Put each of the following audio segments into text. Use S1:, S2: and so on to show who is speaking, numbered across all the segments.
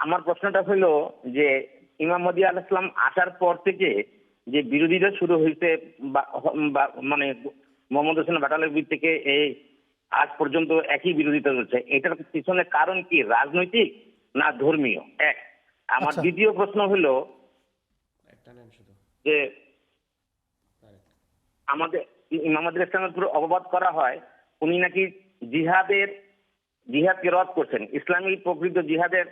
S1: আমার প্রশ্নটা হলো যে ইমাম মদি আল ইসলাম আসার পর থেকে যে বিরোধীরা শুরু হয়েছে মানে মোহাম্মদ হোসেন বাটালবির থেকে এই আজ পর্যন্ত একই বিরোধিতা চলছে। এটার পিছনে কারণ কি রাজনৈতিক না ধর্মীয়? এক। আমার
S2: আচ্ছা।
S1: দ্বিতীয় প্রশ্ন হলো যে আমাদের ইমামাদের ইসলামের পুরো অববাদ করা হয় উনি নাকি জিহাদের জিহাদকে রদ করছেন। ইসলামী প্রকৃত জিহাদের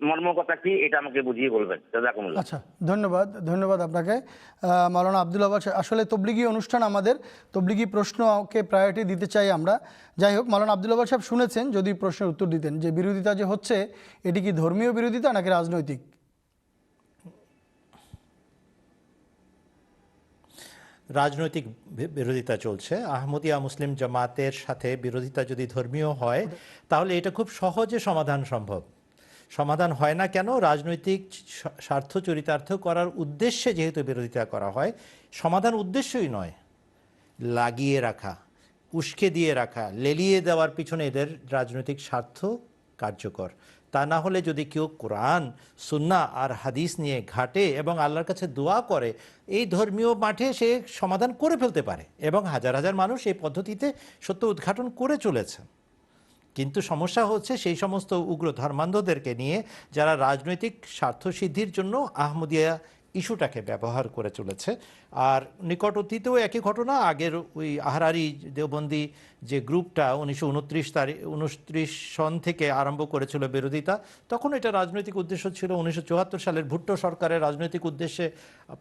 S1: মর্মকথা কি এটা আমাকে বুঝিয়ে বলবেন।
S2: আচ্ছা ধন্যবাদ ধন্যবাদ আপনাকে। আব্দুল আবাস আসলে তবলিগি অনুষ্ঠান আমাদের তবলিগি প্রশ্নকে প্রায়োরিটি দিতে চাই আমরা। যাই হোক মাওলানা আব্দুল আবাস সাহেব শুনেছেন যদি প্রশ্নের উত্তর দিতেন যে বিরোধিতা যে হচ্ছে এটি কি ধর্মীয় বিরোধিতা নাকি রাজনৈতিক?
S3: রাজনৈতিক বিরোধিতা চলছে। আহমদিয়া মুসলিম জামাতের সাথে বিরোধিতা যদি ধর্মীয় হয় তাহলে এটা খুব সহজে সমাধান সম্ভব। সমাধান হয় না কেন? রাজনৈতিক স্বার্থ চরিতার্থ করার উদ্দেশ্যে যেহেতু বিরোধিতা করা হয়, সমাধান উদ্দেশ্যই নয়। লাগিয়ে রাখা, উস্কে দিয়ে রাখা, লেলিয়ে দেওয়ার পিছনে এদের রাজনৈতিক স্বার্থ কার্যকর। তা না হলে যদি কেউ কোরআন সুন্না আর হাদিস নিয়ে ঘাটে এবং আল্লাহর কাছে দোয়া করে, এই ধর্মীয় মাঠে সে সমাধান করে ফেলতে পারে এবং হাজার হাজার মানুষ এই পদ্ধতিতে সত্য উদ্ঘাটন করে চলেছে। কিন্তু সমস্যা হচ্ছে সেই সমস্ত উগ্র ধর্মান্ধদেরকে নিয়ে যারা রাজনৈতিক স্বার্থ সিদ্ধির জন্য আহমদিয়া ইস্যুটাকে ব্যবহার করে চলেছে। আর নিকট অতীতেও একই ঘটনা, আগের ওই আহরারি দেওবন্দি যে গ্রুপটা উনিশশো উনত্রিশ তারিখ উনত্রিশ সন থেকে আরম্ভ করেছিল বিরোধিতা, তখন এটা রাজনৈতিক উদ্দেশ্য ছিল। উনিশশো চুয়াত্তর সালের ভুট্টো সরকারের রাজনৈতিক উদ্দেশ্যে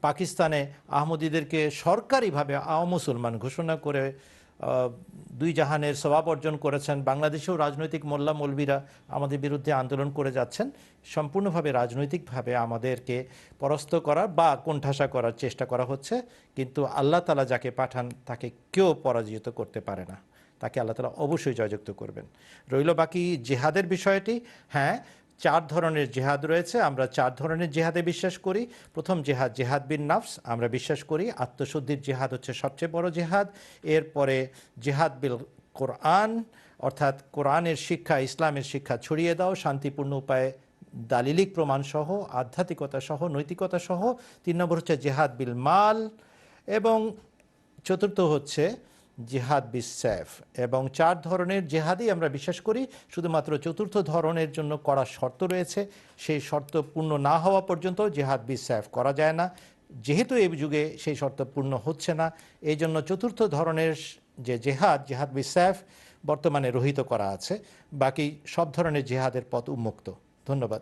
S3: পাকিস্তানে আহমদীদেরকে সরকারিভাবে মুসলমান ঘোষণা করে দুই জাহানের স্বভাব অর্জন করেছেন। বাংলাদেশেও রাজনৈতিক মোল্লা মৌলবীরা আমাদের বিরুদ্ধে আন্দোলন করে যাচ্ছেন। সম্পূর্ণভাবে রাজনৈতিকভাবে আমাদেরকে পরাস্ত করার বা কোণঠাসা করার চেষ্টা করা হচ্ছে। কিন্তু আল্লাহ তালা যাকে পাঠান, তাকে কেউ পরাজিত করতে পারে না। তাকে আল্লাহ তালা অবশ্যই জয়যুক্ত করবেন। রইল বাকি জেহাদের বিষয়টি। হ্যাঁ চার ধরনের জেহাদ রয়েছে। আমরা চার ধরনের জেহাদে বিশ্বাস করি। প্রথম জেহাদ জেহাদ বিন নাফস। আমরা বিশ্বাস করি আত্মশুদ্ধির জেহাদ হচ্ছে সবচেয়ে বড় জেহাদ। এরপরে জেহাদ বিল কোরআন, অর্থাৎ কোরআনের শিক্ষা, ইসলামের শিক্ষা ছড়িয়ে দাও। শান্তিপূর্ণ উপায়ে দালিলিক প্রমাণ সহ, আধ্যাত্মিকতা সহ, নৈতিকতা সহ। তিন নম্বর হচ্ছে জেহাদ বিল মাল। এবং চতুর্থ হচ্ছে জিহাদ বিসেফ এবং চার ধরনের জেহাদই আমরা বিশ্বাস করি, শুধুমাত্র চতুর্থ ধরনের জন্য করা শর্ত রয়েছে। সেই শর্ত পূর্ণ না হওয়া পর্যন্ত জেহাদ বিসেফ করা যায় না। যেহেতু এই যুগে সেই শর্ত পূর্ণ হচ্ছে না, এই জন্য চতুর্থ ধরনের যে জেহাদ জেহাদ বিসেফ বর্তমানে রহিত করা আছে। বাকি সব ধরনের জেহাদের পথ উন্মুক্ত। ধন্যবাদ।